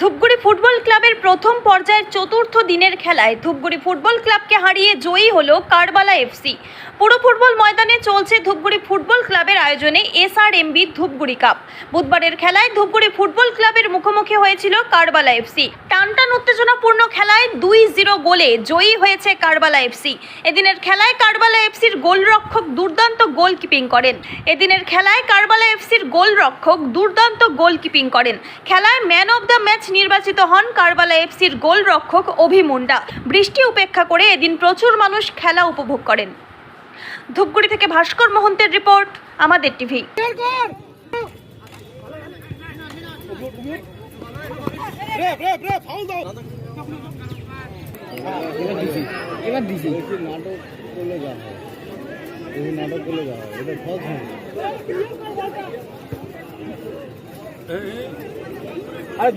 Dhupguri football ক্লাবের প্রথম পর্যায়ের চতুর্থ দিনের খেলায় ধূপগুড়ি ফুটবল ক্লাবকে হারিয়ে জয়ী হলো কারবালা এফসি। পুরো ফুটবল ময়দানে চলছে ধূপগুড়ি ফুটবল ক্লাবের আয়োজনে এসআরএমবি ধূপগুড়ি কাপ। বুধবারের খেলায় ধূপগুড়ি ফুটবল ক্লাবের মুখোমুখি হয়েছিল কারবালা এফসি। টানটান উত্তেজনাপূর্ণ খেলায় দুই জিরো গোলে জয়ী হয়েছে কারবালা এফসি। এদিনের খেলায় কারবালা এফসির গোলরক্ষক দুর্দান্ত গোলকিপিং করেন। এদিনের খেলায় কারবালা এফসির গোলরক্ষক দুর্দান্ত গোলকিপিং করেন। খেলায় ম্যান অব দ্য ম্যাচ নির্বাচিত হন কারবালা এফসির গোলরক্ষক অভি মুন্ডা। বৃষ্টি উপেক্ষা করে এদিন প্রচুর মানুষ খেলা উপভোগ করেন। ধূপগুড়ি থেকে ভাস্কর মোহন্তের রিপোর্ট, আমাদের টিভি। আরে